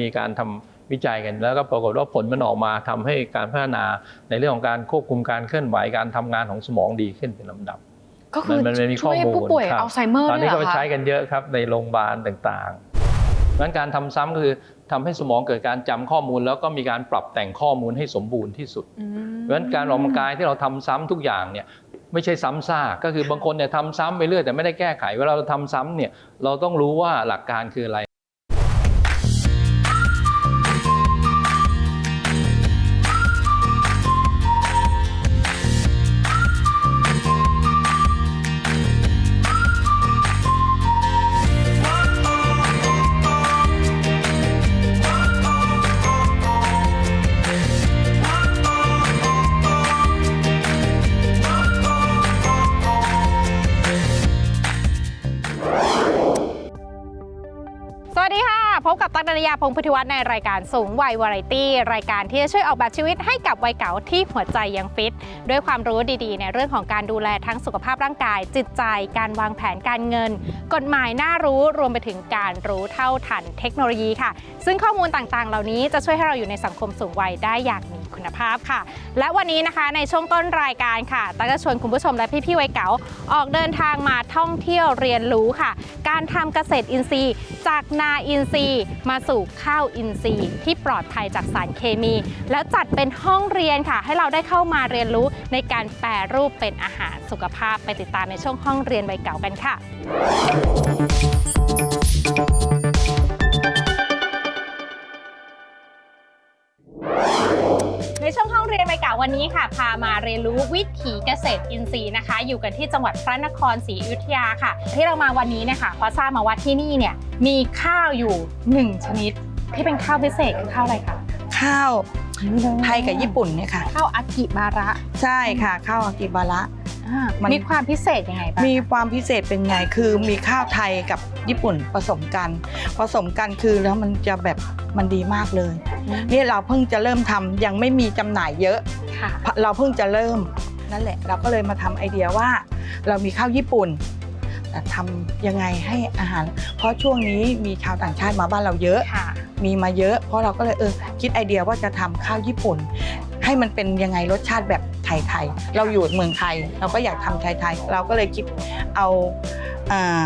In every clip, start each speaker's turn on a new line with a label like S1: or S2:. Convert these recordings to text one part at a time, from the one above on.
S1: มีการทำวิจัยกัน แล้วก็ปรากฏว่าผลมันออกมาทำให้การพัฒนาในเรื่องของการควบคุมการเคลื่อนไหวการทำงานของสมองดีขึ้นเป็นลำดับ
S2: ก็คือ
S1: มันมันมีข้
S2: ช่
S1: อ
S2: วยให้
S1: มูล
S2: ผู้ป่วย
S1: ครับ
S2: อัลไซเมอร์
S1: ตอนนี้
S2: ด้วย
S1: ก็
S2: เหร
S1: ไป
S2: อคะ
S1: ใช้กันเยอะครับในโรงพยาบาลต่างๆงั้นการทำซ้ำก็คือทำให้สมองเกิดการจำข้อมูล แล้วก็มีการปรับแต่งข้อมูลให้สมบูรณ์ที่สุด
S2: อืม
S1: เพราะฉะนั้นการออกกำลังกายที่เราทำซ้ำทุกอย่างเนี่ยไม่ใช่ซ้ำซากก็คือบางคนเนี่ยทำซ้ำไปเรื่อยแต่ไม่ได้แก้ไขเวลาเราทำซ้ำเนี่ยเราต้องรู้ว่าหลักการคืออะไร
S3: บกับตั๊กดารยาพงพุทธิวัฒน์ในรายการสูงวัยวาไรตี้ รายการที่จะช่วยออกแบบชีวิตให้กับวัยเก่าที่หัวใจยังฟิต ด้วยความรู้ดีๆ ในเรื่องของการดูแลทั้งสุขภาพร่างกาย จิตใจ การวางแผนการเงิน กฎหมายน่ารู้รวมไปถึงการรู้เท่าทันเทคโนโลยีค่ะ ซึ่งข้อมูลต่างๆ เหล่านี้จะช่วยให้เราอยู่ในสังคมสูงวัยได้อย่างมีคุณภาพค่ะ และวันนี้นะคะในช่วงต้นรายการค่ะตั๊กจะชวนคุณผู้ชมและพี่ๆวัยเก๋าออกเดินทางมาท่องเที่ยวเรียนรู้ค่ะ การทำเกษตรอินทรีย์ จากนาอินทรีย์มาสู่ข้าวอินทรีย์ ที่ปลอดภัยจากสารเคมี แล้วจัดเป็นห้องเรียนค่ะ ให้เราได้เข้ามาเรียนรู้ในการแปรรูปเป็นอาหารสุขภาพไปติดตามในช่วงห้องเรียนใบเก่ากันค่ะ วันนี้ค่ะพามาเรียนรู้วิถีเกษตรอินทรีย์นะคะ อยู่กันที่จังหวัดพระนครศรีอยุธยาค่ะ ที่เรามาวันนี้เนี่ยค่ะเพราะทราบมาว่าที่นี่เนี่ยมีข้าวอยู่หนึ่งชนิด ที่เป็นข้าวพิเศษคือข้าวอะไรคะ
S4: ข้าวไทยกับญี่ปุ่นเนี่ยค่ะ
S3: ข้าวอากิบาระ
S4: ใช่ค่ะข้าวอากิบาระ
S3: อ่า
S4: มัน
S3: มีความพิเศษยังไงบ้าง
S4: มีความพิเศษเป็นไงคือมีข้าวไทยกับญี่ปุ่นผสมกัน ผสมกันคือแล้วมันจะแบบมันดีมากเลย นี่เราเพิ่งจะเริ่มทำยังไม่มีจำหน่ายเยอะ
S3: ค่ะ
S4: เราเพิ่งจะเริ่มนั่นแหละ เราก็เลยมาทำไอเดียว่า เรามีข้าวญี่ปุ่นแต่ทำยังไงให้อาหาร เพราะช่วงนี้มีชาวต่างชาติมาบ้านเราเยอะ
S3: ค่ะ
S4: มีมาเยอะ เพราะเราก็เลยเออคิดไอเดียว่าจะทำข้าวญี่ปุ่น ให้มันเป็นยังไงรสชาติแบบไทยๆเราอยู่เมืองไทย เราก็อยากทำไทยๆเราก็เลยคิดเอาอ่า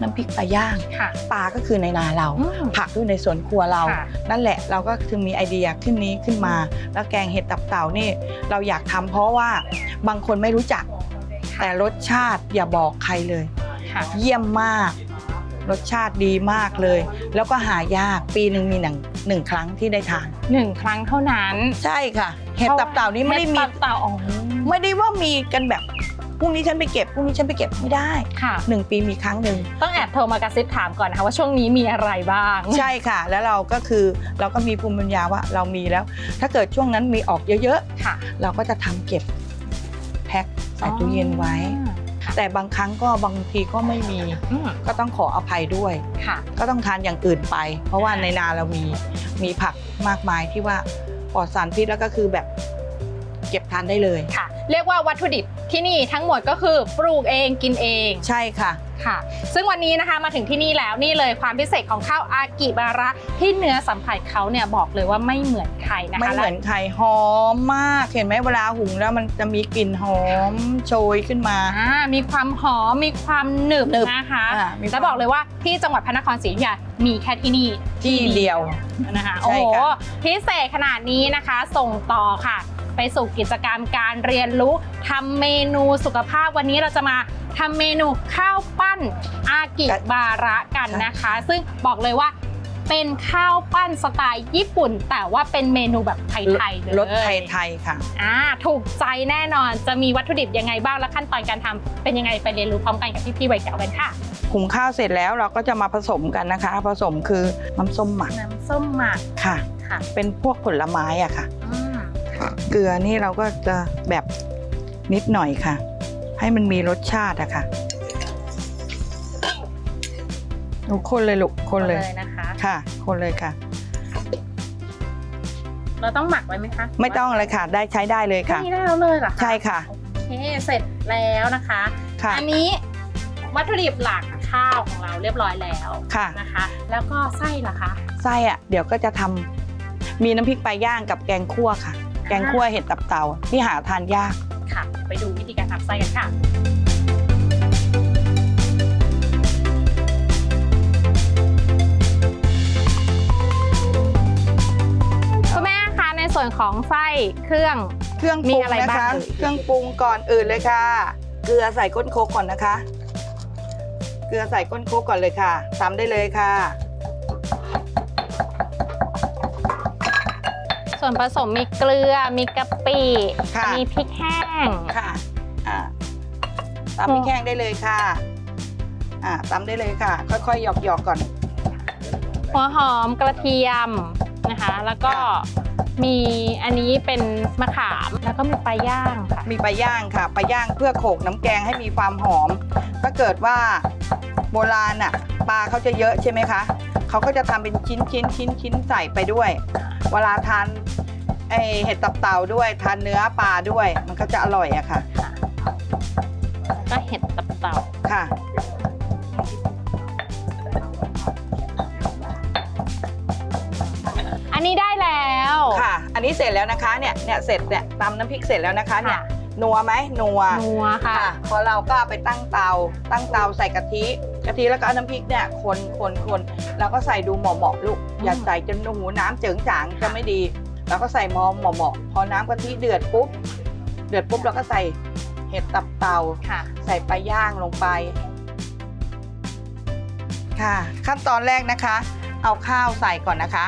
S4: น้ำพริกปลาย่าง
S3: ค่ะ
S4: ปลาก็คือในนาเรา
S3: อืม
S4: ผักด้วยในสวนครัวเรา
S3: ค่ะ
S4: นั่นแหละเราก็ถึงมีไอเดียขึ้นนี้ขึ้นมา แล้วแกงเห็ดตับเต่านี่เราอยากทำเพราะว่าบางคนไม่รู้จัก แต่รสชาติอย่าบอกใครเลย
S3: ค่ะ
S4: เยี่ยมมาก รสชาติดีมากเลย แล้วก็หายากปีหนึ่งมีหนึ่งหนึ่งครั้งที่ได้ทาน
S3: หนึ่งครั้งเท่านั้น
S4: ใช่ค่ะ เห็ดตับเต่านี่ไม่ได้มี
S3: เห็ตับเต่าอ๋อ
S4: ไม่ได้ว่ามีกันแบบ พรุ่งนี้ฉันไปเก็บพรุ่งนี้ฉันไปเก็บไม่ได้
S3: ค่ะ
S4: หนึ่งปีมีครั้งหนึ่ง
S3: ต้องแอบโทรมากระซิบถามก่อนนะคะว่าช่วงนี้มีอะไรบ้าง
S4: ใช่ค่ะ แล้วเราก็คือเราก็มีภูมิปัญญาว่าเรามีแล้ว ถ้าเกิดช่วงนั้นมีออกเยอะ
S3: ค่ะ
S4: ๆเราก็จะทำเก็บแพ็คใส่ตู้เย็นไว้ แต่บางครั้งก็บางทีก็ไม่มี
S3: อืม
S4: ก็ต้องขออภัยด้วย
S3: ค่ะ
S4: ก็ต้องทานอย่างอื่นไป เพราะว่าในนาเรามีมีผักมากมายที่ว่าปลอดสารพิษแล้วก็คือแบบเก็บทานได้เลย
S3: ค่ะ เรียกว่าวัตถุดิบ ที่นี่ทั้งหมดก็คือปลูกเองกินเอง
S4: ใช่ค่ะ
S3: ค่ะ ซึ่งวันนี้นะคะมาถึงที่นี่แล้วนี่เลยความพิเศษของข้าวอากิบาระที่เนื้อสัมผัสเขาเนี่ยบอกเลยว่าไม่เหมือนใครนะคะ
S4: ไม่เหมือน
S3: และ
S4: ไข่หอมมากเห็นไหมเวลาหุงแล้วมันจะมีกลิ่นหอมโชยขึ้นมา
S3: อ่ามีความหอมมีความหนึบ
S4: หนึบ
S3: นะคะ
S4: อ่ามีความ
S3: และบอกเลยว่าที่จังหวัดพระนครศรีอยุธยามีแค่ที่นี่
S4: ที่เดียว
S3: นะคะ
S4: ใช่
S3: โอ้โห
S4: ค่ะ
S3: พิเศษขนาดนี้นะคะ ส่งต่อค่ะ ไปสู่กิจกรรมการเรียนรู้ทำเมนูสุขภาพวันนี้เราจะมาทำเมนูข้าวปั้นอากิบาระกันนะคะ ซึ่งบอกเลยว่าเป็นข้าวปั้นสไตล์ญี่ปุ่น แต่ว่าเป็นเมนูแบบไทยๆเลย
S4: รสไทยๆค่ะ
S3: อ่าถูกใจแน่นอนจะมีวัตถุดิบยังไงบ้างและขั้นตอนการทำเป็นยังไงไปเรียนรู้พร้อมกันกับพี่ๆวัยเก่ากันค่ะ
S4: หุงข้าวเสร็จแล้วเราก็จะมาผสมกันนะคะ ผสมคือน้ำส้มหมัก
S3: น้ำส้มหมัก
S4: ค่ะ
S3: ค่ะ
S4: เป็นพวกผลไม้อะค่ะ
S3: อืม
S4: เกลือนี่เราก็จะแบบนิดหน่อยค่ะ ให้มันมีรสชาติอะค่ะหนูคนเลยลูกคนเลย
S3: นะคะ
S4: ค่ะ คนเลยค่ะ
S3: เราต้องหมักไว้ไหมคะ
S4: ไม่ต้องเลยค่ะ ได้ใช้ได้เลย
S3: แค่
S4: ค่ะ
S3: นี้ได้แล้วเลยเหรอคะ
S4: ใช่ค่ะ
S3: โอเคเสร็จแล้วนะคะ
S4: ค่ะ
S3: อันนี้วัตถุดิบหลักข้าวของเราเรียบร้อยแล้ว
S4: ค่ะ
S3: นะคะ แล้วก็ไส้ล่ะคะ
S4: ไส้อะเดี๋ยวก็จะทำมีน้ำพริกปลาย่างกับแกงคั่วค่ะ แกงคั่วเห็ดตับเต่าที่หาทานยาก
S3: ค่ะ ไปดูวิธีการทำไส้กันค่ะคุณแม่คะในส่วนของไส้เครื่อง
S4: เครื่องป
S3: มี
S4: รุง
S3: อะไร
S4: นะ
S3: บ้าง
S4: คะ
S3: เอ่ย
S4: เครื่องปรุงก่อนอื่นเลยค่ะ เกลือใส่ก้นโคกก่อนนะคะ เกลือใส่ก้นโคกก่อนเลยค่ะตามได้เลยค่ะ
S3: ส่วนผสมมีเกลือ มีกะปิ
S4: ค่ะ
S3: มีพริกแห้ง
S4: ค่ะอ่าตามพริกแห้งได้เลยค่ะอ่าตามได้เลยค่ะ ค่อยๆหยอกหยอกๆก่อน
S3: หัวหอมกระเทียมนะคะ แล้วก็
S4: ค่ะ
S3: มีอันนี้เป็นมะขาม แล้วก็มีปลาย่างค่ะ
S4: มีปลาย่างค่ะปลาย่างเพื่อโขลกน้ำแกงให้มีความหอม ถ้าเกิดว่าโบราณอะปลาเขาจะเยอะใช่ไหมคะเขาก็จะทำเป็นชิ้นชิ้นชิ้นชิ้นใส่ไปด้วย เวลาทานไอเห็ดตับเต่าด้วยทานเนื้อปลาด้วย มันก็จะอร่อยอะค่ะ
S3: แล้วก็เห็ดตับเต่า
S4: ค่ะ
S3: อันนี้ได้แล้ว
S4: ค่ะ อันนี้เสร็จแล้วนะคะเนี่ยเนี่ยเสร็จเนี่ยตำน้ำพริกเสร็จแล้วนะคะเนี่ย
S3: ค่ะ
S4: นัวไหมนัว
S3: นัวค่ะ
S4: ค่ะ พอเราก็เอาไปตั้งเตา ตั้งเตาใส่กะทิ กะทิแล้วก็เอาน้ำพริกเนี่ยคนคนคนแล้วก็ใส่ดูเหมาะเหมาะๆลูกอย่าใส่จนหูน้ำเจิงจางจะไม่ดี แล้วก็ใส่หมอเหมาะเหมาะๆพอน้ำกะทิเดือดปุ๊บ เดือดปุ๊บเราก็ใส่เห็ดตับเตา
S3: ค่ะ
S4: ใส่ปลาย่างลงไป ค่ะ ขั้นตอนแรกนะคะ เอาข้าวใส่ก่อนนะคะ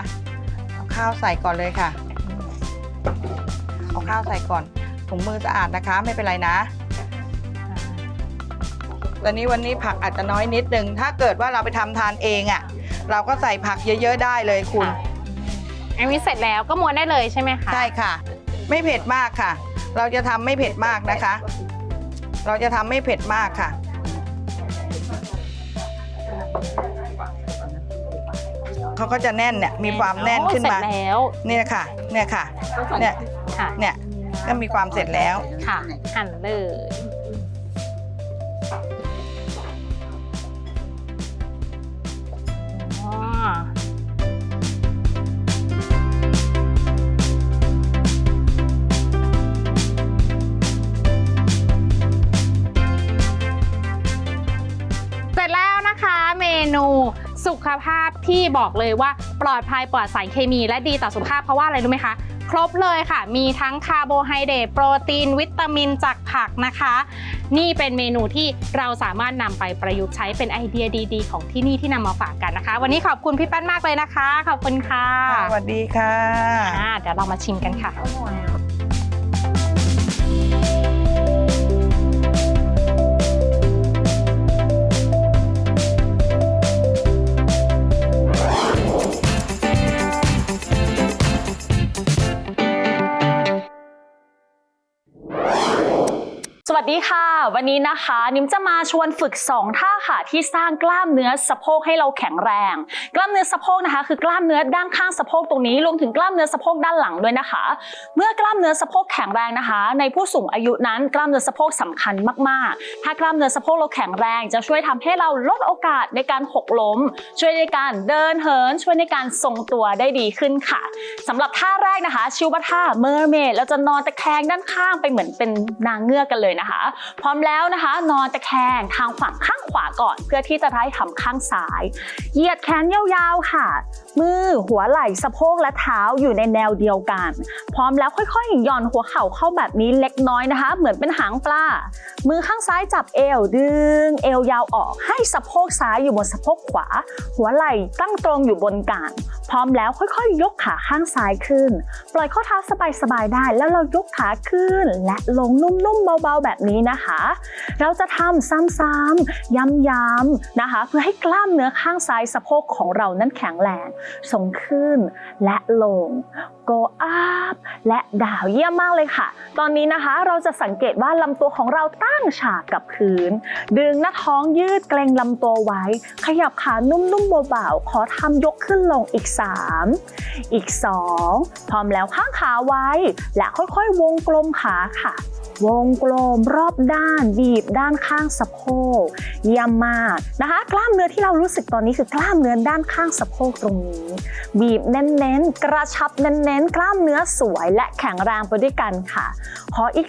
S4: เอาข้าวใส่ก่อนเลยค่ะ เอาข้าวใส่ก่อนถุงมือสะอาดนะคะ ไม่เป็นไรนะ ตอนนี้วันนี้ผักอาจจะน้อยนิดนึง ถ้าเกิดว่าเราไปทำทานเองอะ่ะ เราก็ใส่ผักเยอะๆได้เลยคุณ
S3: ค่ะอันนี้เสร็จแล้วก็ม้วนได้เลยใช่ไหมคะ
S4: ใช่ค่ะ ไม่เผ็ดมากค่ะ เราจะทำไม่เผ็ดมากนะคะ เราจะทำไม่เผ็ดมากค่ะ เขาก็จะแน่นเนี่ยมีความแน่นขึ้นมา
S3: โอ้เสร็จแล้ว
S4: เนี่ยค่ะ เนี่ยค่ะ เนี่ย
S3: ค่ะ
S4: เนี่ยก็มีความเสร็จแล้ว
S3: ค่ะหั่นเลย สุขภาพที่บอกเลยว่าปลอดภัยปลอดสารเคมีและดีต่อสุขภาพเพราะว่าอะไรรู้ไหมคะครบเลยค่ะ มีทั้งคาร์โบไฮเดรตโปรตีน วิตามินจากผักนะคะ นี่เป็นเมนูที่เราสามารถนำไปประยุกต์ใช้เป็นไอเดียดี ๆ ของที่นี่ที่นำมาฝากกันนะคะ วันนี้ขอบคุณพี่แป้นมากเลยนะคะ ขอบคุณค่ะ
S4: สวัสดีค่ะ
S3: อ่าเดี๋ยวเรามาชิมกันค่ะ
S2: สวัสดีค่ะ วันนี้นะคะนิมจะมาชวนฝึก 2 ท่าค่ะที่สร้างกล้ามเนื้อสะโพกให้เราแข็งแรง กล้ามเนื้อสะโพกนะคะ คือกล้ามเนื้อด้านข้างสะโพกตรงนี้รวมถึงกล้ามเนื้อสะโพกด้านหลังด้วยนะคะ เมื่อกล้ามเนื้อสะโพกแข็งแรงนะคะ ในผู้สูงอายุนั้นกล้ามเนื้อสะโพกสำคัญมากๆ ถ้ากล้ามเนื้อสะโพกเราแข็งแรงจะช่วยทำให้เราลดโอกาสในการหกล้ม ช่วยในการเดินเหิน ช่วยในการทรงตัวได้ดีขึ้นค่ะสำหรับท่าแรกนะคะชื่อว่าท่าเมอร์เมดเราจะนอนตะแคงด้านข้างไปเหมือนเป็นนางเงือกกันเลยนะคะ พร้อมแล้วนะคะ นอนตะแคงทางฝั่งข้างขวาก่อน เพื่อที่จะได้ทำข้างซ้าย เหยียดแขนยาวๆค่ะ มือหัวไหล่สะโพกและเท้าอยู่ในแนวเดียวกัน พร้อมแล้วค่อยๆหย่อนหัวเข่าเข้าแบบนี้เล็กน้อยนะคะ เหมือนเป็นหางปลา มือข้างซ้ายจับเอวดึง เอวยาวออกให้สะโพกซ้ายอยู่บนสะโพกขวา หัวไหล่ตั้งตรงอยู่บนกานพร้อมแล้วค่อยๆ ยกขาข้างซ้ายขึ้น ปล่อยข้อเท้าสบายๆได้ แล้วเรายกขาขึ้น และลงนุ่มๆเบาๆแบบนี้นะคะ เราจะทำซ้ำๆย้ำๆนะคะ เพื่อให้กล้ามเนื้อข้างซ้ายสะโพกของเรานั้นแข็งแรงส่งขึ้นและลง go up และดาวเยี่ยมมากเลยค่ะ ตอนนี้นะคะเราจะสังเกตว่าลำตัวของเราตั้งฉากกับพื้น ดึงหน้าท้องยืดเกรงลำตัวไว้ ขยับขานุ่มๆเบาๆขอทำยกขึ้นลงอีก 3 อีก 2 พร้อมแล้วข้างขาไว้ และค่อยๆ วงกลมขาค่ะ วงกลมรอบด้านบีบด้านข้างสะโพกเยี่ยมมากนะคะ กล้ามเนื้อที่เรารู้สึกตอนนี้คือกล้ามเนื้อด้านข้างสะโพกตรงนี้ บีบเน้นๆ กระชับเน้นๆ กล้ามเนื้อสวยและแข็งแรงไปด้วยกันค่ะ ขออีก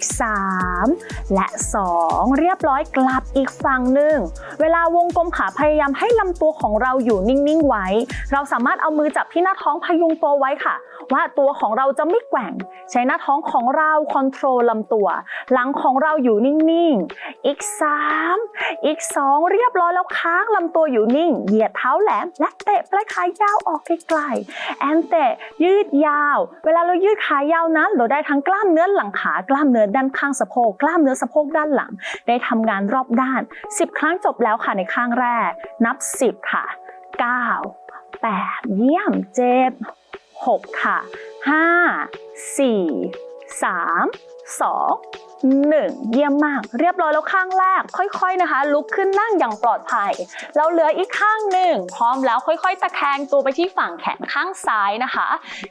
S2: 3 และ 2 เรียบร้อยกลับอีกฝั่งหนึ่ง เวลาวงกลมขาพยายามให้ลำตัวของเราอยู่นิ่งๆไว้ เราสามารถเอามือจับที่หน้าท้องพยุงตัวไว้ค่ะ ว่าตัวของเราจะไม่แกว่ง ใช้หน้าท้องของเราคอนโทรลลำตัว หลังของเราอยู่นิ่งๆ อีก 3 อีก 2 เรียบร้อยแล้วค้างลำตัวอยู่นิ่ง เหยียดเท้าแหลม และเตะปลายขายาวออกไกลๆแอนเตะยืดยาว เวลาเรายืดขายาวนั้น เราได้ทั้งกล้ามเนื้อหลังขากล้ามเนื้อด้านข้างสะโพกกล้ามเนื้อสะโพกด้านหลัง ได้ทำงานรอบด้าน 10 ครั้งจบแล้วค่ะในข้างแรก นับ 10 ค่ะ 9 8 เยี่ยม7 6 ค่ะ 5 4 3 2 1 เยี่ยมมาก เรียบร้อยแล้วข้างแรก ค่อยๆนะคะ ลุกขึ้นนั่งอย่างปลอดภัย เราเหลืออีกข้างหนึ่ง พร้อมแล้วค่อยๆ ตะแคงตัวไปที่ฝั่งแขนข้างซ้ายนะคะ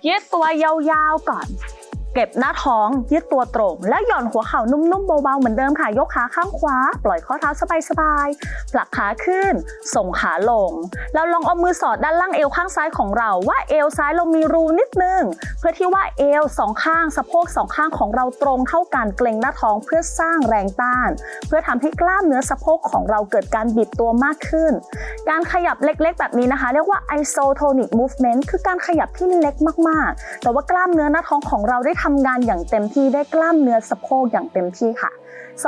S2: ยืดตัวยาวๆก่อน เก็บหน้าท้องยืดตัวตรง แล้วหย่อนหัวเข่านุ่มๆเบาๆเหมือนเดิมค่ะ ยกขาข้างขวา ปล่อยข้อเท้าสบายๆผลักขาขึ้น ส่งขาลง เราลองเอามือสอดด้านล่างเอวข้างซ้ายของเรา ว่าเอวซ้ายเรามีรูนิดนึง เพื่อที่ว่าเอวสองข้างสะโพกสองข้างของเราตรงเท่ากันเกรงหน้าท้องเพื่อสร้างแรงต้าน เพื่อทำให้กล้ามเนื้อสะโพกของเราเกิดการบิดตัวมากขึ้น การขยับเล็กๆ แบบนี้นะคะ เรียกว่า isotonic movement คือการขยับที่เล็กมากๆ แต่ว่ากล้ามเนื้อหน้าท้องของเราได้ทำงานอย่างเต็มที่ได้กล้ามเนื้อสะโพกอย่างเต็มที่ค่ะ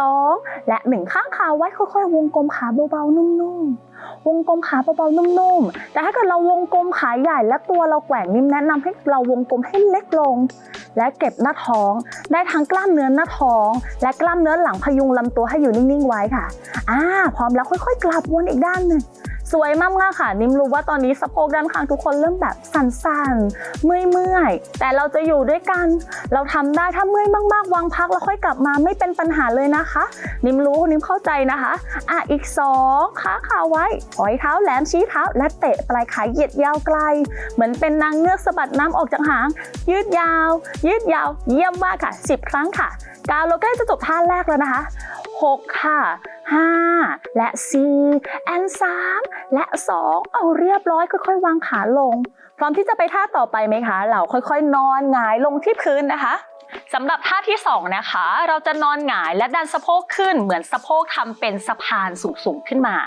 S2: 2 และหนึ่งข้างขาไว้ค่อยๆ วงกลมขาเบาๆ นุ่มๆ วงกลมขาเบาๆ นุ่มๆ แต่ถ้าเกิดเราวงกลมขาใหญ่และตัวเราแกว่งนิ่มแนะนำให้เราวงกลมให้เล็กลง และเก็บหน้าท้อง ได้ทั้งกล้ามเนื้อหน้าท้อง และกล้ามเนื้อหลังพยุงลำตัวให้อยู่นิ่งๆ ไว้ค่ะอ่าพร้อมแล้วค่อย ๆ กลับวนอีกด้านหนึ่ง วยมากๆค่ะ นิมรู้ว่าตอนนี้สะโพกด้านข้างทุกคนเริ่มแบบสั่นๆ เมื่อยๆ แต่เราจะอยู่ด้วยกัน เราทำได้ถ้าเมื่อยมากๆ วางพักแล้วค่อยกลับมาไม่เป็นปัญหาเลยนะคะ นิมรู้นิมเข้าใจนะคะอะอีกสองขาขาไว้หอยเท้าแหลมชี้เท้า และเตะปลายขาเหยียดยาวไกล เหมือนเป็นนางเงือกสะบัดน้ำออกจากหาง ยืดยาว ยืดยาว เยี่ยมมากค่ะ 10 ครั้งค่ะกาวเราใกล้จะจบท่าแรกแล้วนะคะ 6 ค่ะ 5 และ4แอน3และ 2 เอาเรียบร้อยค่อยๆ วางขาลง พร้อมที่จะไปท่าต่อไปไหมคะ เราค่อยๆ นอนหงายลงที่พื้นนะคะ สำหรับท่าที่ 2 นะคะ เราจะนอนหงายและดันสะโพกขึ้น เหมือนสะโพกทำเป็นสะพานสูงๆขึ้นมา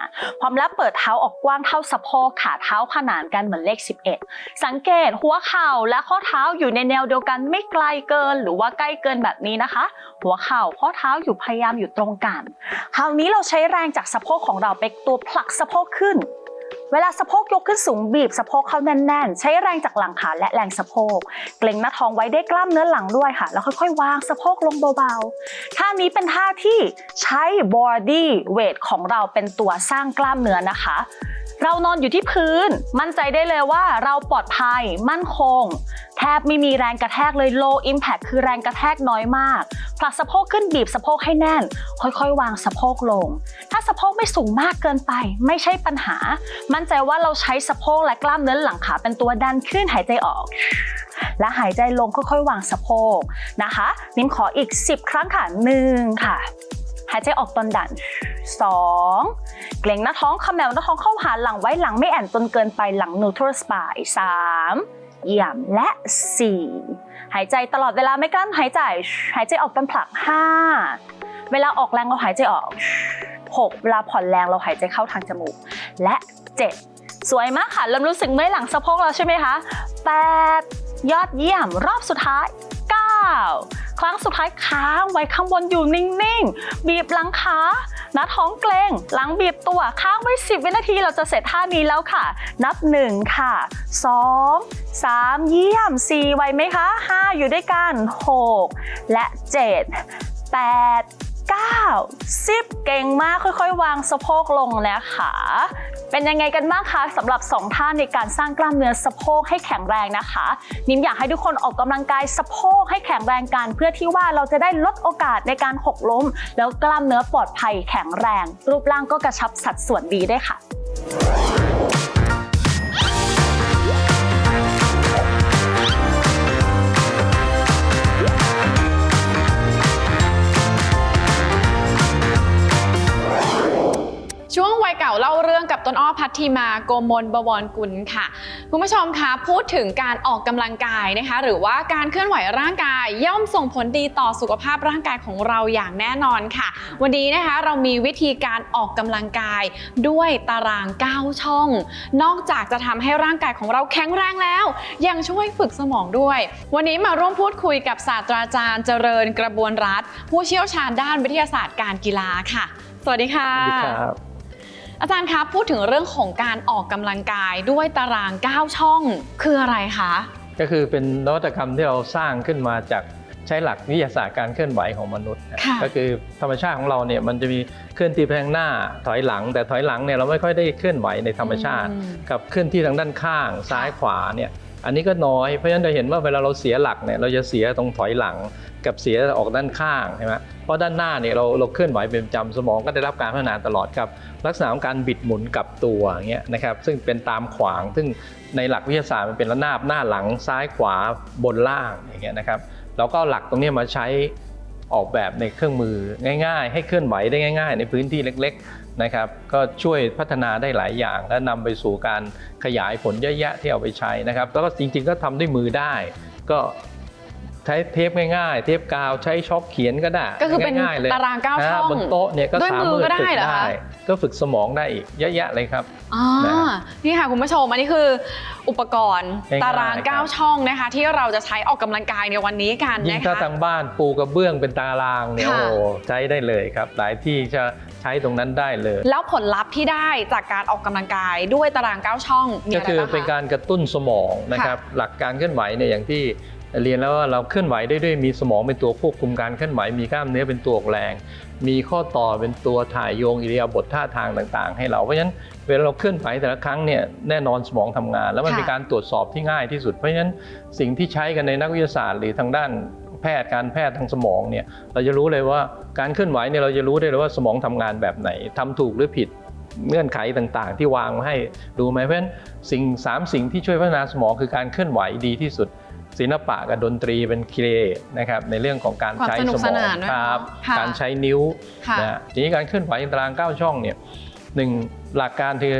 S2: พร้อมแล้วเปิดเท้าออกกว้างเท่าสะโพกขาเท้าขนานกันเหมือนเลข 11 สังเกตหัวเข่าและข้อเท้าอยู่ในแนวเดียวกันไม่ไกลเกิน หรือว่าใกล้เกินแบบนี้นะคะ หัวเข่าข้อเท้าอยู่พยายามอยู่ตรงกัน คราวนี้เราใช้แรงจากสะโพกของเราเป็นตัวผลักสะโพกขึ้น เวลาสะโพกยกขึ้นสูงบีบสะโพกเข้าแน่นๆ ใช้แรงจากหลังขาและแรงสะโพก เกร็งหน้าท้องไว้ได้กล้ามเนื้อหลังด้วยค่ะ แล้วค่อยๆ วางสะโพกลงเบาๆ ท่านี้เป็นท่าที่ใช้ body weight ของเราเป็นตัวสร้างกล้ามเนื้อนะคะ เรานอนอยู่ที่พื้น มั่นใจได้เลยว่าเราปลอดภัย มั่นคง แทบไม่มีแรงกระแทกเลย low impact คือแรงกระแทกน้อยมาก ผลักสะโพกขึ้นบีบสะโพกให้แน่น ค่อยๆ วางสะโพกลง ถ้าสะโพกไม่สูงมากเกินไป ไม่ใช่ปัญหา มั่นใจว่าเราใช้สะโพกและกล้ามเนื้อหลังขาเป็นตัวดันขึ้นหายใจออก และหายใจลงค่อยๆ วางสะโพกนะคะ นิ้มขออีก 10 ครั้งค่ะหนึ่งค่ะ หายใจออกตอนดัน สองเกร็งหน้าท้องขมแมวหน้าท้องเข้าหาหลังไว้หลังไม่แอนจนเกินไปหลัง neutral spine สามเยี่ยมและสี่หายใจตลอดเวลาไม่กลั้นหายใจ หายใจออกตอนผลักห้าเวลาออกแรงเราหายใจออกหกเวลาผ่อนแรงเราหายใจเข้าทางจมูก และเจ็ดสวยมากค่ะเริ่มรู้สึกเมื่อยหลังสะโพกแล้วใช่ไหมคะแปดยอดเยี่ยมรอบสุดท้ายเก้าครั้งสุดท้ายค้างไว้ข้างบนอยู่นิ่ง ๆ บีบหลังขา หน้าท้องเกรงหลังบีบตัวค้างไว้ 10 วินาทีเราจะเสร็จท่านี้แล้วค่ะ นับ 1 ค่ะ 2 3 เยี่ยม 4 ไวไหมคะ 5 อยู่ด้วยกัน 6 และ 7 8 9 10 เก่งมากค่อยๆ วางสะโพกลงนะคะ เป็นยังไงกันบ้างคะสำหรับ 2 ท่าในการสร้างกล้ามเนื้อสะโพกให้แข็งแรงนะคะ นิมอยากให้ทุกคนออกกำลังกายสะโพกให้แข็งแรงกัน เพื่อที่ว่าเราจะได้ลดโอกาสในการหกล้ม แล้วกล้ามเนื้อปลอดภัยแข็งแรง รูปร่างก็กระชับสัดส่วนดีได้ค่ะ ช่วงวัยค่ะ
S5: พัทธิมาโกมลบวรกุลค่ะ คุณผู้ชมคะพูดถึงการออกกำลังกายนะคะ หรือว่าการเคลื่อนไหวร่างกายย่อมส่งผลดีต่อสุขภาพร่างกายของเราอย่างแน่นอนค่ะ วันนี้นะคะเรามีวิธีการออกกำลังกายด้วยตาราง 9 ช่อง นอกจากจะทำให้ร่างกายของเราแข็งแรงแล้ว ยังช่วยฝึกสมองด้วย วันนี้มาร่วมพูดคุยกับศาสตราจารย์เจริญกระบวนรัฐ ผู้เชี่ยวชาญด้านวิทยาศาสตร์การกีฬาค่ะ สวัสดีค่ะ
S1: สวัสดีครับ
S5: อาจารย์คะพูดถึงเรื่องของการออกกำลังกายด้วยตาราง 9 ช่องคืออะไรคะ
S1: ก็คือเป็นนวัตกรรมที่เราสร้างขึ้นมาจากใช้หลักวิทยาศาสตร์การเคลื่อนไหวของมนุษย์นะ
S5: ค่ะ
S1: ก็คือธรรมชาติของเราเนี่ยมันจะมีเคลื่อนที่ไปทางหน้าถอยหลัง แต่ถอยหลังเนี่ยเราไม่ค่อยได้เคลื่อนไหวในธรรมชาติ
S5: อืม
S1: กับเคลื่อนที่ทางด้านข้างซ้ายขวาเนี่ยอันนี้ก็น้อยเพราะฉะนั้นจะเห็นว่าเวลาเราเสียหลักเนี่ยเราจะเสียตรงถอยหลัง กับเสียออกด้านข้างใช่ไหมเพราะด้านหน้าเนี่ยเราเราเคลื่อนไหวเป็นประจำสมองก็ได้รับการพัฒนาตลอดครับ ลักษณะของการบิดหมุนกลับตัวอย่างเงี้ยนะครับซึ่งเป็นตามขวาง ซึ่งในหลักวิทยาศาสตร์มันเป็นระนาบหน้าหลังซ้ายขวาบนล่างอย่างเงี้ยนะครับเราก็หลักตรงนี้มาใช้ออกแบบในเครื่องมือง่าย ๆ ให้เคลื่อนไหวได้ง่าย ๆ ในพื้นที่เล็กๆนะครับก็ช่วยพัฒนาได้หลายอย่าง และนำไปสู่การขยายผลเยอะแยะที่เอาไปใช้นะครับแล้วก็จริงๆก็ทำด้วยมือได้ ก็ ใช้เทปง่ายๆ เทปกาวใช้ช็อคเขียนก็ได้
S5: ก็คือเป็น
S1: ง่ายๆเลย
S5: ตาราง9ช่อง
S1: บนโต๊ะเนี่ยก็
S5: ด้วย
S1: สา
S5: มือ
S1: มารถ
S5: ก็ได้
S1: ฝึก
S5: เหรอคะ
S1: ได้ ก็ฝึกสมองได้อีกเยอะแยะเลยครับ
S5: อ่า
S1: นะฮะ
S5: นี่ค่ะคุณผู้ชมอันนี้คืออุปกรณ์
S1: ง่ายๆ
S5: ตาราง
S1: ครับ
S5: 9ช่องนะคะ ที่เราจะใช้ออกกำลังกายในวันนี้กัน
S1: ยิ่ง
S5: นะ
S1: ถ้า
S5: คะ
S1: ทางบ้านปูกระเบื้องเป็นตารางเนี่ย
S5: ค่ะ
S1: โอ้ใช้ได้เลยครับ หลายที่จะ ใช้ตรงนั้นได้เลย
S5: แล้วผลลัพธ์ที่ได้จากการออกกำลังกายด้วยตาราง 9 ช่องมี
S1: ก็
S5: อะไร
S1: คือ
S5: บ้าง
S1: เป็น
S5: คะ
S1: การกระตุ้นสมองนะครับหลักการเคลื่อนไหวเนี่ยอย่างที่เรียนแล้วว่าเราเคลื่อนไหวได้ด้วยมีสมองเป็นตัวควบคุมการเคลื่อนไหวมีกล้ามเนื้อเป็นตัวออกแรง มีข้อต่อเป็นตัวถ่ายโยงอิริยาบถท่าทางต่างๆ ให้เราเพราะฉะนั้นเวลาเราเคลื่อนไหวแต่ละครั้งเนี่ยแน่นอนสมองทำงาน แล้วมัน
S5: ค่ะ
S1: เป็นการตรวจสอบที่ง่ายที่สุดเพราะฉะนั้นสิ่งที่ใช้กันในนักวิทยาศาสตร์หรือทางด้าน แพทย์การแพทย์ทางสมองเนี่ยเราจะรู้เลยว่าการเคลื่อนไหวเนี่ยเราจะรู้ได้เลยว่าสมองทำงานแบบไหนทำถูกหรือผิดเงื่อนไขต่างๆ ที่วางไว้ให้ดูไหมเพราะฉะนั้นสิ่งสามสิ่งที่ช่วยพัฒนาสมองคือการเคลื่อนไหวดีที่สุดศิลปะกับดนตรีเป็นครีเอทนะครับในเรื่องของการ
S5: ความ
S1: ใช้
S5: สนุก
S1: สม
S5: ส
S1: อง
S5: นานด้วย
S1: ครับ
S5: เนอะค่ะ
S1: การใช้นิ้ว
S5: ค่ะ
S1: นะฮะทีนี้การเคลื่อนไหวในตาราง 9 ช่องเนี่ยหนึ่งหลักการคือ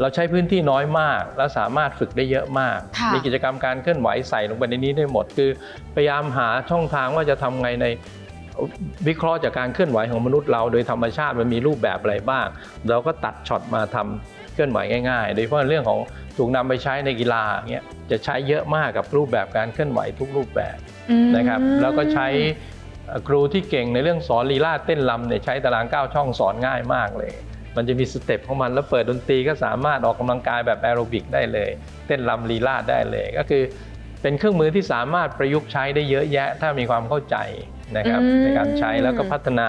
S1: เราใช้พื้นที่น้อยมาก แล้วสามารถฝึกได้เยอะมาก
S5: ค่ะ
S1: มีกิจกรรมการเคลื่อนไหวใส่ลงไปในนี้ได้หมด คือพยายามหาช่องทางว่าจะทำไงในวิเคราะห์จากการเคลื่อนไหวของมนุษย์เราโดยธรรมชาติมันมีรูปแบบอะไรบ้าง เราก็ตัดช็อตมาทำเคลื่อนไหวง่ายๆ โดยเฉพาะเรื่องของถูกนำไปใช้ในกีฬาเงี้ยจะใช้เยอะมากกับรูปแบบการเคลื่อนไหวทุกรูปแบบ
S5: อืม
S1: นะครับแล้วก็ใช้เอ่อครูที่เก่งในเรื่องสอนลีลาเต้นรำเนี่ยใช้ตาราง9ช่องสอนง่ายมากเลย มันจะมีสเต็ปของมันแล้วเปิดดนตรีก็สามารถออกกำลังกายแบบแอโรบิกได้เลย เต้นรำลีลาได้เลย ก็คือเป็นเครื่องมือที่สามารถประยุกต์ใช้ได้เยอะแยะ ถ้ามีความเข้าใจนะครับ
S5: อืม
S1: ในการใช้แล้วก็พัฒนา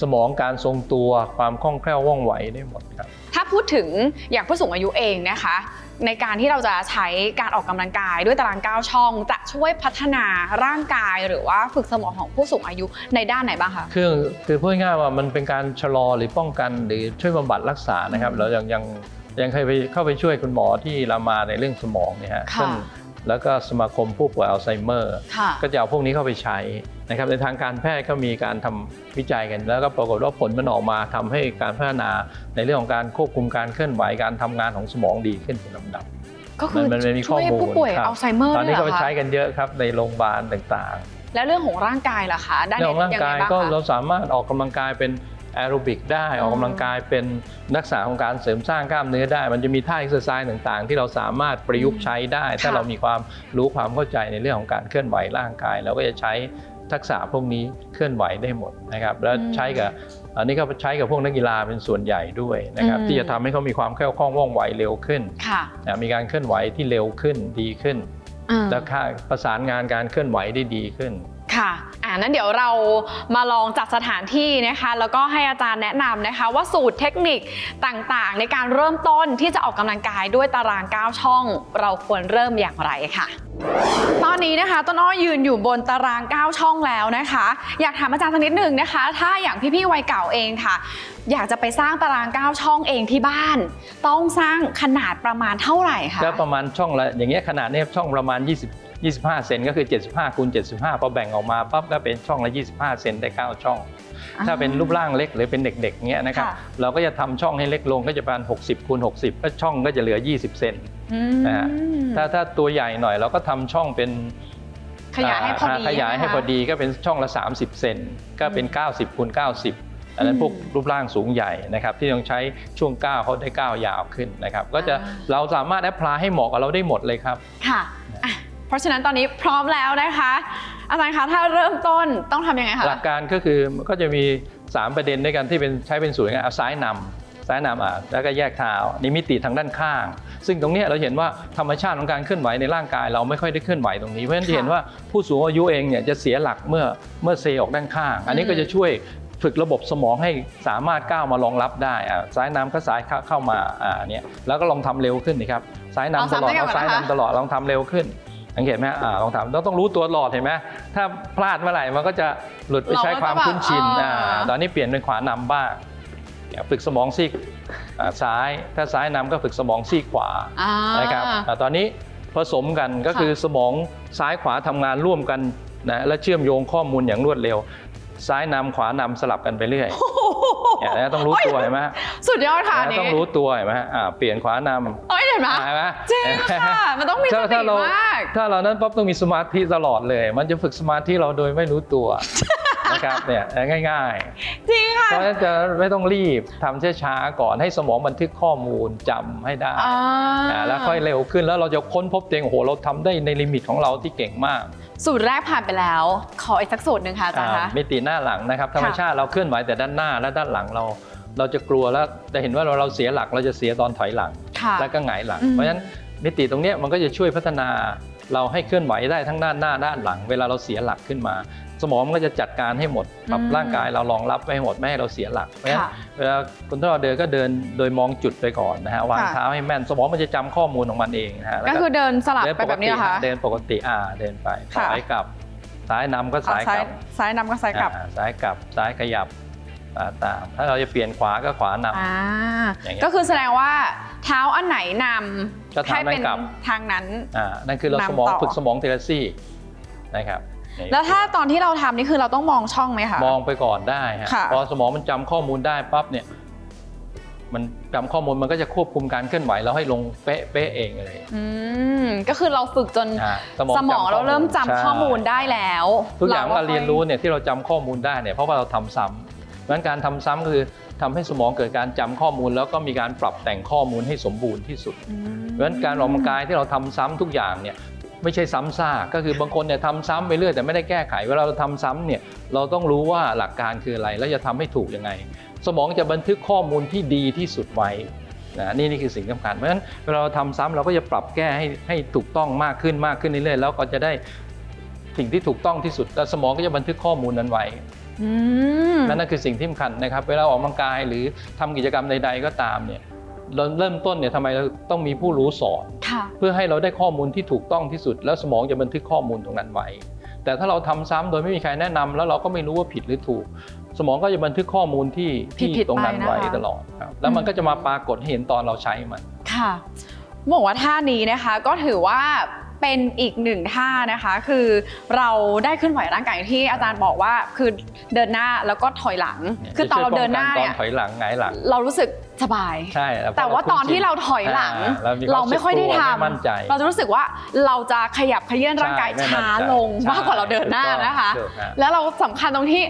S1: สมองการทรงตัวความคล่องแคล่วว่องไวได้หมดครับ
S5: ถ้าพูดถึงอย่างผู้สูงอายุเองนะคะ ในการที่เราจะใช้การออกกำลังกายด้วยตาราง 9 ช่อง จะช่วยพัฒนาร่างกายหรือว่าฝึกสมองของผู้สูงอายุในด้านไหนบ้างคะ
S1: คือคือพูดง่ายๆว่ามันเป็นการชะลอหรือป้องกันหรือช่วยบำบัดรักษานะครับเรายังยังยังเคยไปเข้าไปช่วยคุณหมอที่รามาในเรื่องสมองเนี่ยฮะ
S5: ค่ะ
S1: ซึ่ง แล้วก็สมาคมผู้ป่วยอัลไซเมอร์
S5: ค่ะ
S1: ก็จะเอาพวกนี้เข้าไปใช้นะครับในทางการแพทย์ก็มีการทำวิจัยกัน แล้วก็ปรากฏว่าผลมันออกมาทำให้การพัฒนาในเรื่องของการควบคุมการเคลื่อนไหวการทำงานของสมองดีขึ้นเป็นลำดับ
S5: ก็คือ
S1: มันมันมีข้
S5: ช่
S1: อ
S5: วย
S1: มูล
S5: ผู้ป่วย
S1: ครับ
S5: อัลไซเมอร์
S1: ตอนนี้
S5: ด้วย
S1: ก็
S5: เหร
S1: ไป
S5: อ
S1: ใช้
S5: คะ
S1: กันเยอะครับในโรงพยาบาลต่างๆ
S5: แล้วเรื่องของร่างกายล่ะคะได้
S1: เรื่องของร่างกาย
S5: ยังไง
S1: ก็
S5: บ้างคะ
S1: เราสามารถออกกำลังกายเป็น แอโรบิกได้ออกกำลังกายเป็นนักษาของการเสริมสร้างกล้ามเนื้อได้ มันจะมีท่าเอ็กซ์ไซส์ต่างๆ ที่เราสามารถประยุกต์ใช้ได้ ถ้าเรามีความรู้ความเข้าใจในเรื่องของการเคลื่อนไหวร่างกาย เราก็จะใช้ทักษะพวกนี้เคลื่อนไหวได้หมดนะครับแล้วใช้กับอันนี้ก็ใช้กับพวกนักกีฬาเป็นส่วนใหญ่ด้วยนะครับที่จะทำให้เขามีความแคล่วคล่องว่องไวเร็วขึ้น
S5: ค่ะ
S1: นะมีการเคลื่อนไหวที่เร็วขึ้นดีขึ้น
S5: อืม
S1: แล้วค่าประสานงานการเคลื่อนไหวได้ดีขึ้น
S5: ค่ะอ่า นั้นเดี๋ยวเรามาลองจัดสถานที่นะคะ แล้วก็ให้อาจารย์แนะนำนะคะ ว่าสูตรเทคนิคต่างๆ ในการเริ่มต้นที่จะออกกำลังกายด้วยตาราง 9 ช่อง เราควรเริ่มอย่างไรค่ะ ตอนนี้นะคะต้นอ้อยืนอยู่บนตาราง 9 ช่องแล้วนะคะ อยากถามอาจารย์สักนิดหนึ่งนะคะ ถ้าอย่างพี่ๆวัยเก่าเองค่ะ อยากจะไปสร้างตาราง 9 ช่องเองที่บ้าน ต้องสร้างขนาดประมาณเท่าไหร่คะ
S1: ก็ประมาณช่องละอย่างเงี้ยขนาดเนี้ยช่องประมาณ 20 25 เซนก็คือ 75คูณ75 พอแบ่งออกมาปั๊บก็เป็นช่องละ 25 เซนได้9ช่อง
S5: อ่า
S1: ถ้าเป็นรูปร่างเล็กหรือเป็นเด็กๆเงี้ยนะครับ
S5: ค่ะ
S1: เราก็จะทำช่องให้เล็กลงก็จะประมาณ 60คูณ60 ก็ช่องก็จะเหลือ 20 เซน
S5: อืม
S1: นะฮะถ้าถ้าตัวใหญ่หน่อยเราก็ทำช่องเป็น
S5: ขยายให้พอดีา
S1: ขยายให้
S5: นะคะ
S1: พอดีก็เป็นช่องละ 30 เซนก็เป็น 90คูณ90อันนั้น
S5: อืม
S1: พวกรูปร่างสูงใหญ่นะครับที่ต้องใช้ช่วงก้าวเขาได้ก้าวยาวขึ้นนะครับก็จะ
S5: อ่า
S1: เราสามารถแอพพลายให้เหมาะกับเราได้หมดเลยครับ
S5: ค่ะอะ เพราะฉะนั้นตอนนี้พร้อมแล้วนะคะ อาจารย์คะถ้าเริ่มต้นต้องทำยังไงคะ
S1: หลักการก็คือมันก็จะมี 3 ประเด็นด้วยกันที่เป็นใช้เป็นศูนย์เอาซ้ายนำซ้ายนำอะแล้วก็แยกเท้านี่มิติทางด้านข้าง ซึ่งตรงเนี้ยเราเห็นว่าธรรมชาติของการเคลื่อนไหวในร่างกาย เราไม่ค่อยได้เคลื่อนไหวตรงนี้เพราะฉะนั้นจะเห็นว่าผู้สูงอายุเองเนี่ยจะเสียหลักเมื่อเมื่อเซออกด้านข้าง อันนี้ก็จะช่วยฝึกระบบสมองให้สามารถก้าวมารองรับได้อะซ้ายนำก็ซ้ายเข้าเข้ามาอ่าเนี่ยแล้วก็ลองทำเร็วขึ้นนะครับซ้ายนำตลอดเอาซ้ายนำตลอดลองทำเร็วขึ้น สังเกตไหมอ่าลองทำต้องต้องรู้ตัวตลอดเห็นไหมถ้าพลาดเมื่อไหร่มันก็จะหลุดไปใช้ความคุ้นชินอ่าตอนนี้เปลี่ยนเป็นขวานำบ้างเนี่ยฝึกสมองซีกอ่าซ้าย ถ้าซ้ายนำก็ฝึกสมองซีกขวา
S5: อ่า
S1: นะครับอ่าตอนนี้ผสมกันก็คือสมองซ้ายขวาทำงานร่วมกันนะและเชื่อมโยงข้อมูลอย่างรวดเร็ว ซ้ายนำขวานำสลับกันไปเรื่อย
S5: โอ้โห
S1: เนี่ยนะต้องรู้ตัวเห็นไหม
S5: สุดยอดค่ะอัน
S1: นะ
S5: นี้
S1: ต้องรู้ตัวเห็นไหมอ่าเปลี่ยนขวานำ
S5: เอ้ยเห็นไหม
S1: เห็นไหม
S5: จริงค่ะมันต้องมีส
S1: ถ้า
S5: ติ
S1: ถ้าเรา
S5: มาก
S1: ถ้าเรานั้นปั๊บต้องมีสมาธิตลอดเลย มันจะฝึกสมาธิเราโดยไม่รู้ตัวนะครับเนี่ยง่าย
S5: จริง
S1: ๆ
S5: ค่ะ
S1: เพราะฉะนั้นจะไม่ต้องรีบทำช้าๆก่อนให้สมองบันทึกข้อมูลจำให้ได้
S5: อ่า
S1: อ่าแล้วค่อยเร็วขึ้นแล้วเราจะค้นพบตัวเองโอ้โหเราทำได้ในลิมิตของเราที่เก่งมาก
S5: สูตรแรกผ่านไปแล้ว ขออีกสักสูตรหนึ่งค่ะอาจารย์
S1: อ่า
S5: คะ
S1: มิติหน้าหลังนะครับธรรมชาติเราเคลื่อนไหวแต่ด้านหน้าและด้านหลังเรา เราจะกลัวแล้วจะเห็นว่าเราเราเสียหลักเราจะเสียตอนถอยหลัง
S5: ค่ะ
S1: แล้วก็หงายหลัง
S5: อืม
S1: เพราะฉะนั้นมิติตรงเนี้ยมันก็จะช่วยพัฒนาเราให้เคลื่อนไหวได้ทั้งด้านหน้าด้านหลัง เวลาเราเสียหลักขึ้นมา สมองมันก็จะจัดการให้หมดปรับร่างกายเรารองรับไว้ให้หมดไม่ให้เราเสียหลักเพราะฉะนั้น
S5: ค่ะ
S1: เวลาคนที่เราเดินก็เดินโดยมองจุดไปก่อนนะฮะวาง
S5: ค่ะ
S1: เท้าให้แม่นสมองมันจะจำข้อมูลของมันเองนะฮะแล้ว
S5: ก็คือเดินสลับไปแบบนี้เหรอคะ
S1: เดินปกติอ่าเดินไป
S5: ค่ะ
S1: ซ้ายกลับซ้ายนำก็
S5: อ่า
S1: ซ้าย
S5: ซ้ากย
S1: ลับ
S5: ซ้ายนำก็ซ้ายกลับ
S1: อ่าซ้ายกลับซ้ายขยับ อ่าตาม ถ้าเราจะเปลี่ยนขวาก็ขวานำ
S5: อ่า
S1: อย่างเงี้ย
S5: ก็คือแสดงว่าเท้าอันไหนน
S1: ก็ำเท้า
S5: ให้เป็น
S1: นั้นกลับ
S5: ทางนั้น
S1: อ่านั่นคือเรา
S5: นำ
S1: สมอง
S5: ต่อ
S1: ฝึกสมองเทเลซี่นะครับ
S5: แล้วถ้าตอนที่เราทำนี่คือเราต้องมองช่องไหมคะ
S1: มองไปก่อนได้ฮะ
S5: ค่ะ
S1: พอสมองมันจำข้อมูลได้ปั๊บเนี่ย มันจำข้อมูลมันก็จะควบคุมการเคลื่อนไหวแล้วให้ลงเป๊ะเป๊ะเองเลย
S5: อืมก็คือเราฝึกจน
S1: อ่า
S5: สมอง
S1: จำข้
S5: เราเริ่มจำ
S1: ใช่
S5: ข้อมูลได้แล้ว
S1: ทุกอย่าง
S5: ก็
S1: เราเรียนรู้เนี่ยที่เราจำข้อมูลได้เนี่ยเพราะว่าเราทำซ้ำ เพราะฉะนั้นการทำซ้ำก็คือทำให้สมองเกิดการจำข้อมูล แล้วก็มีการปรับแต่งข้อมูลให้สมบูรณ์ที่สุด
S5: อืม
S1: เพราะฉะนั้นการออกกำลังกายที่เราทำซ้ำทุกอย่างเนี่ยไม่ใช่ซ้ำซากก็คือบางคนเนี่ยทำซ้ำไปเรื่อยแต่ไม่ได้แก้ไขเวลาเราทำซ้ำเนี่ยเราต้องรู้ว่าหลักการคืออะไรแล้วจะทำให้ถูกยังไง สมองจะบันทึกข้อมูลที่ดีที่สุดไว้นะนี่นี่คือสิ่งสำคัญเพราะฉะนั้นเวลาเราทำซ้ำเราก็จะปรับแก้ให้ให้ถูกต้องมากขึ้นมากขึ้นเรื่อยๆแล้วก็จะได้สิ่งที่ถูกต้องที่สุดแล้วสมองก็จะบันทึกข้อมูลนั้นไว้
S5: อืม
S1: นั่นนั่นคือสิ่งที่สำคัญนะครับ เวลาออกกำลังกายหรือทำกิจกรรมใด ๆ ก็ตามเนี่ยเราเริ่มต้นเนี่ยทำไมเราต้องมีผู้รู้สอน
S5: ค่ะ
S1: เพื่อให้เราได้ข้อมูลที่ถูกต้องที่สุด แล้วสมองจะบันทึกข้อมูลตรงนั้นไว้ แต่ถ้าเราทำซ้ำโดยไม่มีใครแนะนำแล้วเราก็ไม่รู้ว่าผิดหรือถูก สมองก็จะบันทึกข้อมูลที่
S5: ผิด
S1: ที่
S5: ผิด
S1: ตรงนั้น
S5: ไปนะคะ
S1: ไว้ตลอดครับแล้วมันก็จะมาปรากฏให้เห็นตอนเราใช้มัน
S5: ค่ะบอกว่าท่านี้นะคะก็ถือว่า เป็นอีกหนึ่งท่านะคะ คือเราได้เคลื่อนไหวร่างกายอย่างที่อาจารย์บอกว่าคือเดินหน้าแล้วก็ถอยหลัง คือตอนเราเดินหน้า
S1: ตอ
S5: เนี่
S1: น
S5: ย
S1: ถอยหลังหงายหลัง
S5: เรารู้สึกสบาย
S1: ใช่ล้
S5: แต่ว่าตอนที่เราถอยหลัง
S1: อ่าเรามีความ
S5: เราไม่ค่อยได้
S1: รู้สึกตัว
S5: ท
S1: ไม่มั่นใจำ
S5: เราจะรู้สึกว่าเราจะขยับเขยื่อนร่างกาย
S1: ใช่ไม่มั่น
S5: ช้า
S1: ใจ
S5: ลง
S1: ใช่
S5: มากกว่าเราเดินหน้านะคะ
S1: ถูกฮะ
S5: แล้วเราสำคัญตรงที่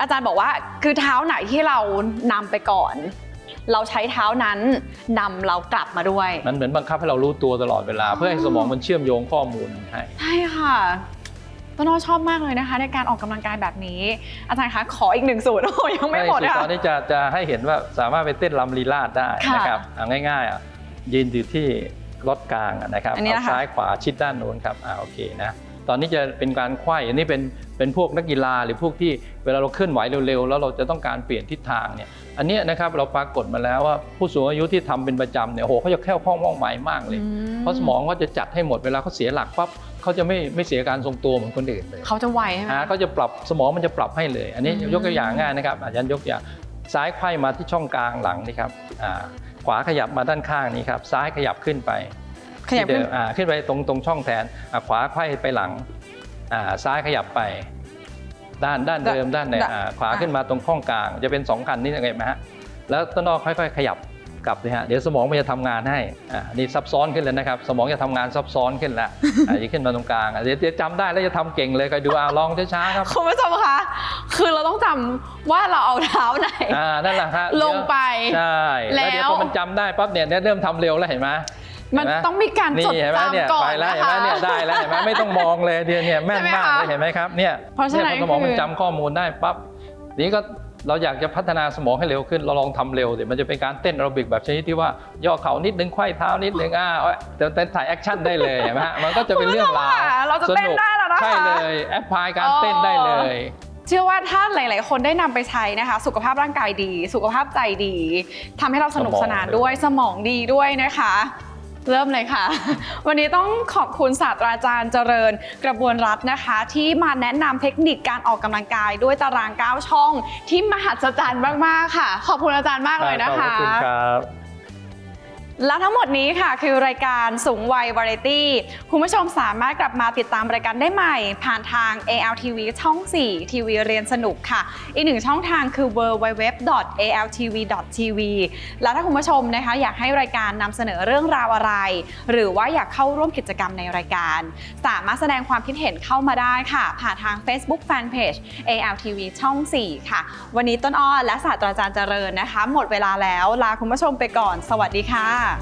S5: อาจารย์บอกว่าคือเท้าไหนที่เรานำไปก่อน เราใช้เท้านั้นนำเรากลับมาด้วย
S1: มันเหมือนบังคับให้เรารู้ตัวตลอดเวลา เพื่อให้สมองมันเชื่อมโยงข้อมูลให้
S5: ใช่ค่ะต้นอ้อชอบมากเลยนะคะ ในการออกกำลังกายแบบนี้ อาจารย์คะขออีกหนึ่งสูตรโอ้ยังไม่หมด
S1: ใช่
S5: ค่ะ
S1: ตอนนี้จะจะให้เห็นว่าสามารถไปเต้นลำลีลาดได้
S5: ค่ะ
S1: นะครับเอาง่ายๆอะยืนอยู่ที่รถกลางอะนะครับ
S5: อันนี้
S1: เอา
S5: นะคะ
S1: ซ้ายขวาชิดด้านโน้นครับอ่าโอเคนะตอนนี้จะเป็นการไขว้อันนี้เป็นเป็นพวกนักกีฬาหรือพวกที่เวลาเราเคลื่อนไหวเร็วๆ แล้วเราจะต้องการเปลี่ยนทิศทางเนี่ย อันเนี้ยนะครับเราปรากฏมาแล้วว่าผู้สูงอายุที่ทำเป็นประจำเนี่ยโอ้โหเขาจะแค่วคล่องว่องไวมากเลย
S5: อื
S1: เพราะสมองเขาจะจัดให้หมดเวลาเขาเสียหลักปั๊บเขาจะไม่ไม่เสียการทรงตัวเหมือนคนอื่นเลย
S5: เขาจะไวใช่ไหม
S1: อ่าก็จะปรับสมองมันจะปรับให้เลย อันนี้
S5: อืม
S1: ยกตัวอย่างง่ายนะครับ อาจารย์ยกตัวอย่างซ้ายไขว้มาที่ช่องกลางหลังนี่ครับอ่าขวาขยับมาด้านข้างนี้ครับซ้ายขยับขึ้นไป
S5: ขยับขึ้น
S1: ที่เดิมอ่าขึ้นไปตรงตรงช่องแทนอ่าขวาไขว้ไปหลังอ่าซ้ายขยับไป ด้านด้านเดิมด้านใน
S4: ด้าน
S1: อ่าขวา
S4: อ่า
S1: ขึ้นมาตรงข้องกลาง จะเป็นสองคันนี่ยังไงไหมฮะแล้วต้นอ้อค่อย ๆ ขยับกลับเลยฮะเดี๋ยวสมองมันจะทำงานให้อ่านี่ซับซ้อนขึ้นเลยนะครับ สมองจะทำงานซับซ้อนขึ้นแล้วอ่าจะขึ้นมาตรงกลางอะเดี๋ยวเดี๋ยวจำได้แล้วจะทำเก่งเลยคอยดูอ่าลองช้าๆครับ
S5: คุณผู้ชมคะคือเราต้องจำว่าเราเอาเท้าไหน
S1: อ่านั่นแหละฮะ
S5: ลงไป
S1: ใช่แล้วเดี๋ยว
S5: แล้ว
S1: พอมันจำได้ปั๊บเนี่ยเนี่ยเริ่มทำเร็วแล้วเห็นไหม
S5: มัน
S1: เห็ไห
S5: ต้องมีการจ
S1: นี่
S5: ด
S1: เห็นไหมเนี่ย
S5: จำก่อ
S1: ไป
S5: น
S1: แล้ว
S5: นะ
S1: เห็นไหม
S5: คะ
S1: เนี่ยได้แล้วเห็นไหมไม่ต้องมองเลยเดี๋ยวเนี่ยแม่น
S5: ใช่ไหม
S1: มาก
S5: คะ
S1: เลยเห็นไหมครับเนี่ย
S5: เพราะฉะนั้น
S1: ยพอสมองมัน
S5: คือ
S1: จำข้อมูลได้ปั๊บนี้ก็เราอยากจะพัฒนาสมองให้เร็วขึ้นเราลองทำเร็วเดี๋ยวมันจะเป็นการเต้นแอโรบิกแบบชนิดที่ว่าย่อเข่านิดนึงไขว้เท้านิดนึงอ่าเอาเดี๋ยวเต้นถ่ายแอคชั่นได้เลยเห็นไหมฮะมันก็จะเป็นเรื่องราว
S5: คุณผู้ชมค่ะเราจะเต้นได้แล้วนะคะ
S1: ใช่เลยแอปพลายการเต้นได้เลย
S5: เชื่อว่าถ้าหลาย ๆ คนได้นำไปใช้นะคะ สุขภาพร่างกายดี สุขภาพใจดีทำให้เราสนุกสนานด้วยสมองดีด้วยนะคะ เริ่มเลยค่ะ วันนี้ต้องขอบคุณศาสตราจารย์เจริญกระบวนรัตน์นะคะ ที่มาแนะนำเทคนิคการออกกำลังกายด้วยตาราง 9 ช่อง ที่มหัศจรรย์มาก ๆ ค่ะ ขอบคุณอาจารย์มากเลยนะ
S1: ขอบ
S5: คะ
S1: คุณครับ
S5: และทั้งหมดนี้ค่ะคือรายการสูงวัยวาไรตี้ คุณผู้ชมสามารถกลับมาติดตามรายการได้ใหม่ ผ่านทาง ALTV ช่อง 4 ทีวีเรียนสนุกค่ะ อีกหนึ่งช่องทางคือ www.altv.tv และถ้าคุณผู้ชมนะคะ อยากให้รายการนำเสนอเรื่องราวอะไร หรือว่าอยากเข้าร่วมกิจกรรมในรายการ สามารถแสดงความคิดเห็นเข้ามาได้ค่ะ ผ่านทาง Facebook Fanpage ALTV ช่อง 4 ค่ะ วันนี้ต้นอ้อและศาสตราจารย์เจริญนะคะ หมดเวลาแล้วลาคุณผู้ชมไปก่อน สวัสดีค่ะค่ะ